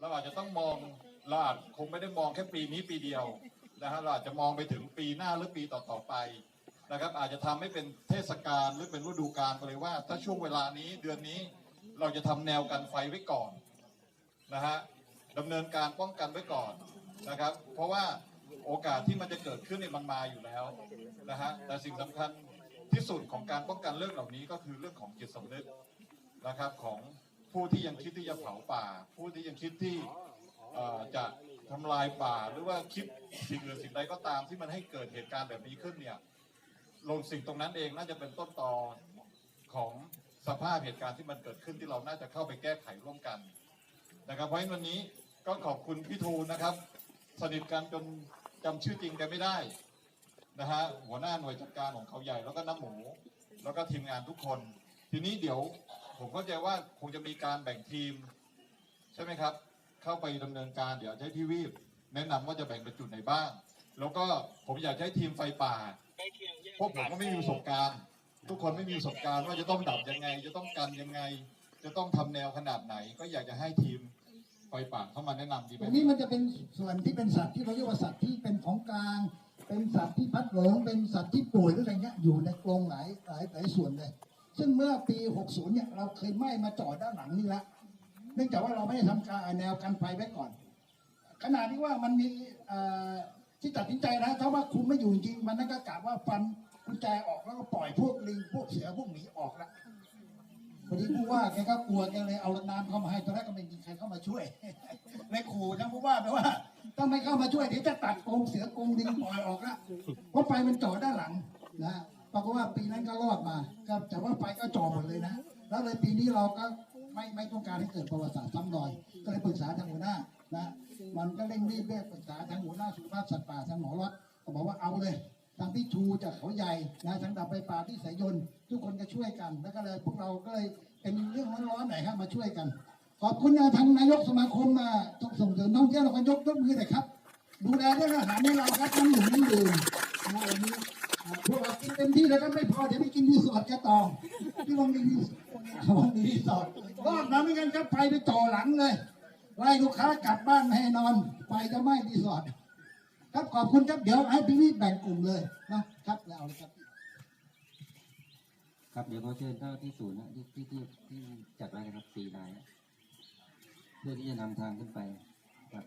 เราอาจจะต้องมองเราอาจคงไม่ได้มองแค่ปีนี้ปีเดียวนะฮะเราอาจจะมองไปถึงปีหน้าหรือปีต่อๆไปนะครับ อาจจะทำให้เป็นเทศกาลหรือเป็นฤดูกาลไปเลยว่า ถ้าช่วงเวลานี้เดือนนี้เราจะทำแนวกันไฟไว้ก่อนนะฮะดำเนินการป้องกันไว้ก่อนนะครับ เพราะว่าโอกาสที่มันจะเกิดขึ้นเนี่ยมันมาอยู่แล้วนะฮะแต่สิ่งสำคัญที่สุดของการป้องกันเรื่องเหล่านี้ก็คือเรื่องของจิตสำนึกนะครับของ ผู้ที่ยังคิดที่จะเผาป่า ผู้ที่ยังคิดที่จะทำลายป่าหรือว่าคิดสิ่งอื่นสิ่งใดก็ตามที่มันให้เกิดเหตุการณ์แบบนี้ขึ้นเนี่ยลงสิ่งตรงนั้นเองน่าจะเป็นต้นตอของสภาพเหตุการณ์ที่มันเกิดขึ้นที่เราน่าจะเข้าไปแก้ไขร่วมกันนะครับเพราะฉะนั้นวันนี้ก็ขอบคุณพี่ทูนะครับ สนิทกันจนจำชื่อจริงแกไม่ได้นะฮะหัวหน้าหน่วยจัดการของเขาใหญ่แล้วก็น้ำหมู แล้วก็ทีมงานทุกคน ทีนี้เดี๋ยว ผมเข้าใจว่าคงจะมีการแบ่งทีม ใช่ไหมครับ เข้าไปดำเนินการเดี๋ยวให้พี่วีบแนะนำว่าจะแบ่งเป็นจุดไหนบ้าง แล้วก็ผมอยากให้ทีมไฟป่าพวกผมก็ไม่มีประสบการณ์ ทุกคนไม่มีประสบการณ์ว่าจะต้องดับยังไง จะต้องกันยังไง จะต้องทำแนวขนาดไหน ก็อยากจะให้ทีมไฟป่าเข้ามาแนะนำดีไหตมรงนี้มันจะเป็นส่วนที่เป็นสัตว์ที่เราเรียกว่าสัตว์ที่เป็นของกลาง เป็นสัตว์ที่พัดหลงเป็นสัตว์ที่ป่วยหรืออะไรเงี้ยอยู่ในกรงหลายหลายหลายส่วนเลย ซึ่งเมื่อปี 60 เนี่ยเราเคยไหม้มาจอดด้านหลังนี่ละเนื่องจากว่าเราไม่ได้ทำการแนวกันไฟไว้ก่อน ขนาดที่ว่ามันมีที่ตัดสินใจนะถ้าว่าคุมไม่อยู่จริงมันนั่นก็กะว่าฟันกุญแจออกแล้วก็ปล่อยพวกลิงพวกเสือพวกหมีออกละพอดีผู้ว่าแกก็กลัวแกเลยเอาน้ำเข้ามาให้ตอนแรกก็ไม่มีใครเข้ามาช่วยเลยขู่ทั้งผู้ว่าไปว่าถ้าไม่เข้ามาช่วยเดี๋ยวจะตัดกงเสือกงลิงปล่อยออกละเพราะไฟมันจ่อด้านหลังนะ ปรากฏว่าปีนั้นก็รอดมาก็แต่ว่าไฟก็จ่อหมดเลยนะ แล้วเลยปีนี้เราก็ไม่ไม่ต้องการให้เกิดประวัติศาสตร์ซ้ำรอย ก็เลยปรึกษาทางหัวหน้านะมันก็เร่งรีบเรียกปรึกษาทางหัวหน้าสุขภาพสัตว์ป่าทางหมอรัฐก็บอกว่าเอาเลยทางพี่ชูจากเขาใหญ่นะทางดับไฟป่าที่สายยนทุกคนก็ช่วยกัน แล้วก็เลยพวกเราก็เลยเป็นเรื่องร้อนๆหน่อยครับมาช่วยกัน ขอบคุณทางนายกสมาคมมาต้องส่งเสริมท่องเที่ยวเราก็ยกยกมือหน่อยครับ ดูแลเรื่องอาหารให้เราครับน้ำหนุนน้ำดื่มนะวันนี้ พวกเรากินเต็มที่แล้วก็ไม่พอเดี๋ยวไปกินรีสอร์ทจะต่อที่วังดีวังดีรีสอร์ทรอบนั้นเหมือนกันครับไปไปต่อหลังเลยไล่ลูกค้ากลับบ้านไม่ให้นอนไปจะไม่รีสอร์ทครับขอบคุณครับเดี๋ยวให้พี่วิแบ่งกลุ่มเลยนะครับแล้วเลยครับครับเดี๋ยวเขาเชิญเข้าที่ศูนย์นะที่ที่ที่ที่จัดไว้นะครับสี่นายเพื่อที่จะนำทางขึ้นไปครับ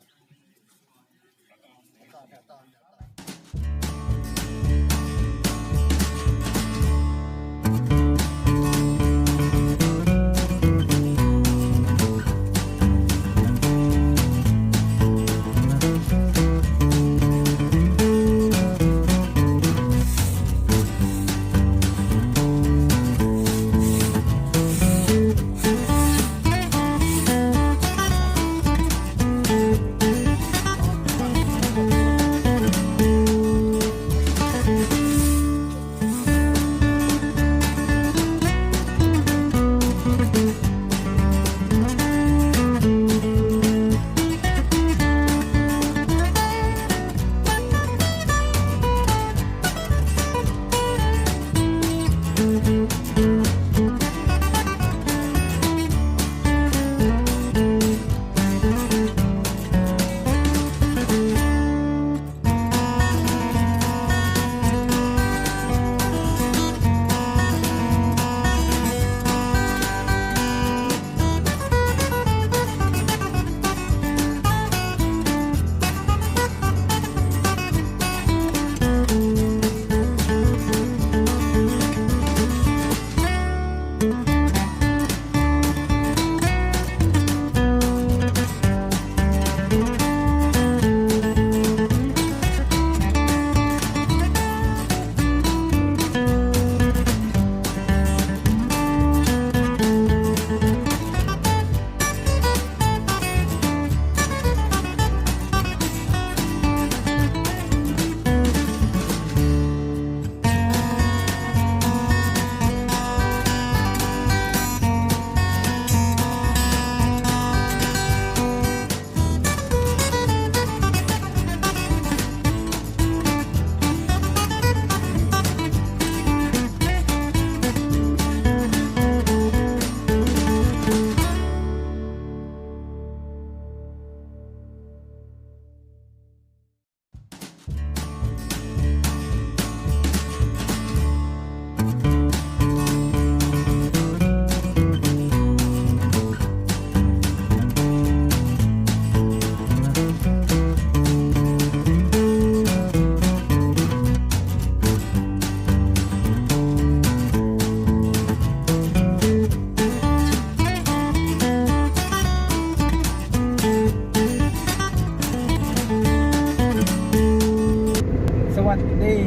ดี้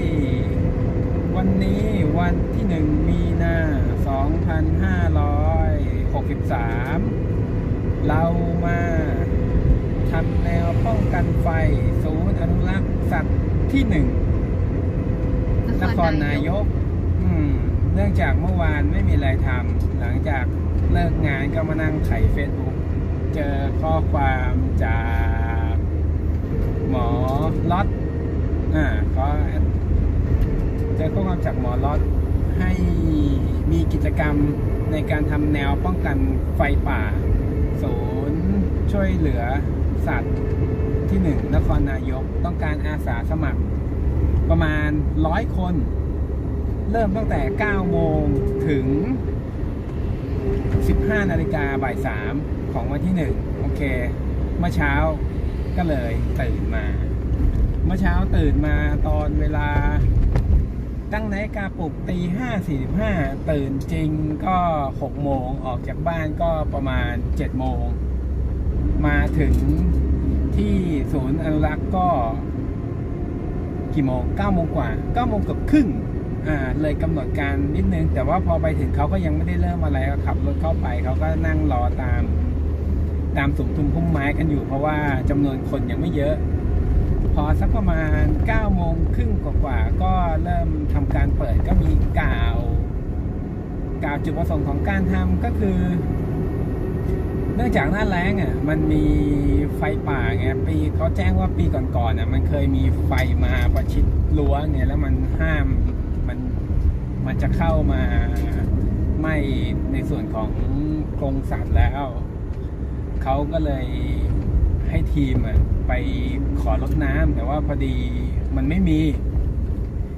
วันนี้วันที่หนึ่งมีนาสองพันห้าร้อยหกสิบสามเรามาทำแนวป้องกันไฟ ศูนย์อนุรักษ์สัตว์ที่หนึ่งนครนายก เนื่องจากเมื่อวานไม่มีอะไรทำหลังจากเลิกงานก็มานั่งไถเฟซบุ๊กเจอข้อความจากหมอล็อต อ่าก็จอข้อความจากหมอล็อตให้มีกิจกรรมในการทำแนวป้องกันไฟป่าศูนย์ช่วยเหลือสัตว์ที่หนึ่งนครนายกต้องการอาสาสมัคร ประมาณร้อยคน เริ่มตั้งแต่ 9 โมงถึง 15 นาฬิกาบ่าย 3 ของวันที่ 1 โอเค เมื่อเช้าก็เลยตื่นมา เมื่อเช้าตื่นมาตอนเวลาตั้งนาฬิกาปลุกตีห้าสี่สิบห้าตื่นจริงก็หกโมงออกจากบ้านก็ประมาณเจ็ดโมง มาถึงที่ศูนย์อนุรักษ์ก็กี่โมงเก้าโมงกว่าเก้าโมงเกือบครึ่งอ่าเลยกำหนดการนิดนึง แต่ว่าพอไปถึงเขาก็ยังไม่ได้เริ่มอะไรก็ขับรถเข้าไปเขาก็นั่งรอตาม ตามสุมทุมพุ่มไม้กันอยู่เพราะว่าจำนวนคนยังไม่เยอะ พอสักประมาณ9โมงครึ่งกว่าๆก็เริ่มทำการเปิดก็มีกล่าว กล่าวจุดประสงค์ของการทำก็คือ เนื่องจากหน้าแล้งอะมันมีไฟป่าไงปีเขาแจ้งว่าปีก่อนๆอะมันเคยมีไฟมาประชิดรั้วเนี่ยแล้วมันห้ามมันมันจะเข้ามาไหม้ในส่วนของกรงสัตว์แล้ว เขาก็เลยให้ทีมอะ ไปขอรดน้ำแต่ว่าพอดีมันไม่มี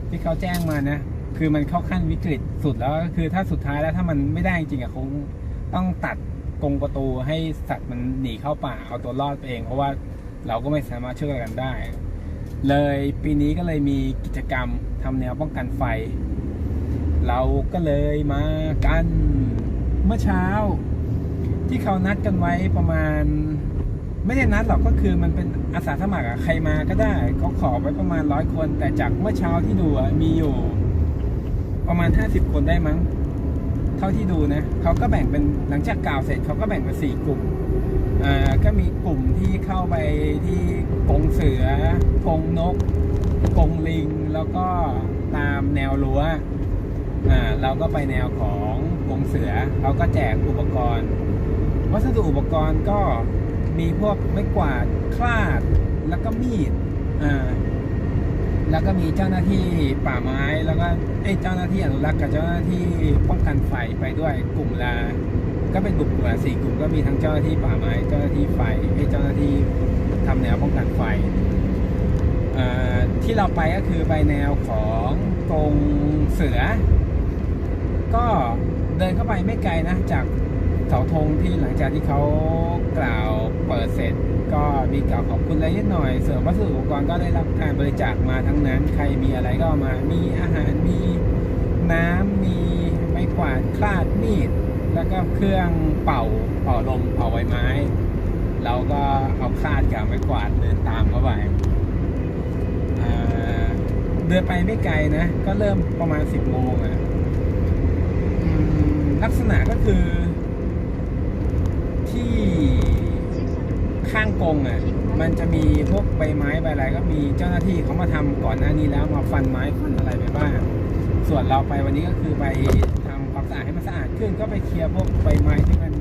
ที่เขาแจ้งมานะ คือมันเข้าขั้นวิกฤตสุดแล้วก็คือถ้าสุดท้ายแล้วถ้ามันไม่ได้จริงอะคงต้องตัดกรงประตูให้สัตว์มันหนีเข้าป่าเอาตัวรอดเอง เพราะว่าเราก็ไม่สามารถช่วยกันได้ เลยปีนี้ก็เลยมีกิจกรรมทำแนวป้องกันไฟ เราก็เลยมากันเมื่อเช้า ที่เขานัดกันไว้ประมาณ ไม่ได้นัดหรอกก็คือมันเป็นอาสาสมัครอะใครมาก็ได้เขาขอไว้ประมาณร้อยคน แต่จากเมื่อเช้าที่ดูอะมีอยู่ ประมาณห้าสิบคนได้มั้ง เท่าที่ดูนะเขาก็แบ่งเป็นหลังจากกล่าวเสร็จเขาก็แบ่งเป็นสี่กลุ่มอ่าก็มีกลุ่มที่เข้าไปที่กงเสือกงนกกงลิงแล้วก็ตามแนวรั้วอ่าเราก็ไปแนวของกงเสือเขาก็แจกอุปกรณ์ วัสดุอุปกรณ์ก็ มีพวกไม้กวาดคลาด แล้วก็มีดอ่าแล้วก็มีเจ้าหน้าที่ป่าไม้ แล้วก็เอ้ยเจ้าหน้าที่อนุรักษ์กับเจ้าหน้าที่ป้องกันไฟไปด้วยกลุ่มละก็เป็นกลุ่มละสี่กลุ่มก็มีทั้งเจ้าหน้าที่ป่าไม้ เจ้าหน้าที่ไฟเอ้ยเจ้าหน้าที่ทำแนวป้องกันไฟอ่อที่เราไปก็คือไปแนวของกรงเสือ ก็เดินเข้าไปไม่ไกลนะจาก เสาธงที่หลังจากที่เขากล่าวเปิดเสร็จ ก็มีกล่าวขอบคุณอะไรนิดหน่อย เสริมวัสดุอุปกรณ์ก็ได้รับการบริจาคมาทั้งนั้น ใครมีอะไรก็เอามา มีอาหาร มีน้ำมีไม้กวาดคลาดมีด แล้วก็เครื่องเป่าเป่าลมเป่าใบไม้ เราก็เอาคลาดกับไม้กวาดเดินตามเข้าไปเดินไปไม่ไกลนะ ก็เริ่มประมาณ 10โมงอะลักษณะก็คือที่ ข้างกรงอะมันจะมีพวกใบไม้ใบอะไรก็มีเจ้าหน้าที่เขามาทำก่อนหน้านี้แล้วมาฟันไม้ฟันอะไรไปบ้างส่วนเราไปวันนี้ก็คือไปทำความสะอาดให้มันสะอาดขึ้น ก็ไปเคลียร์พวกใบไม้ที่มัน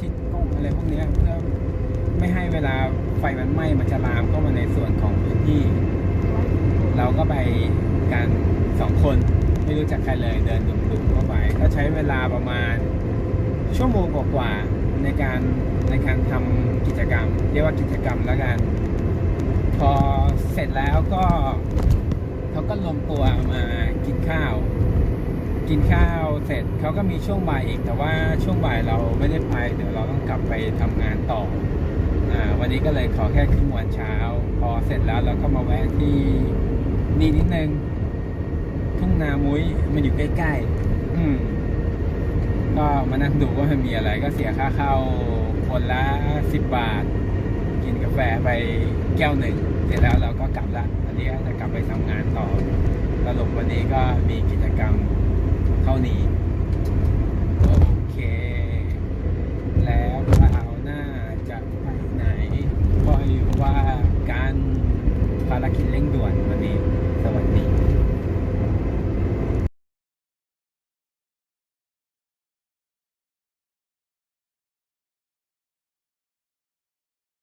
ชิดกรงอะไรพวกนี้เพื่อไม่ให้เวลาไฟมันไหม้มันจะลามเข้ามาในส่วนของพื้นที่ เราก็ไปกันสองคนไม่รู้จักใครเลยเดินดุ่มๆเข้าไปก็ใช้เวลาประมาณชั่วโมงกว่าๆในการในการ เรียกว่ากิจกรรมแล้วกัน พอเสร็จแล้วก็เขาก็รวมตัวมากินข้าว กินข้าวเสร็จเขาก็มีช่วงบ่ายอีก แต่ว่าช่วงบ่ายเราไม่ได้ไปเดี๋ยวเราต้องกลับไปทำงานต่ออ่าวันนี้ก็เลยขอแค่ครึ่งวันเช้า พอเสร็จแล้วเราก็มาแวะที่นี่นิดนึงทุ่งนามุ้ยมันอยู่ใกล้ๆอืมก็มานั่งดูว่ามันมีอะไรก็เสียค่าเข้าคนละสิบบาท ไปแก้วหนึ่งเสร็จแล้วเราก็กลับละอันนี้จะกลับไปทำงานต่อสรุปวันนี้ก็มีกิจกรรมเท่านี้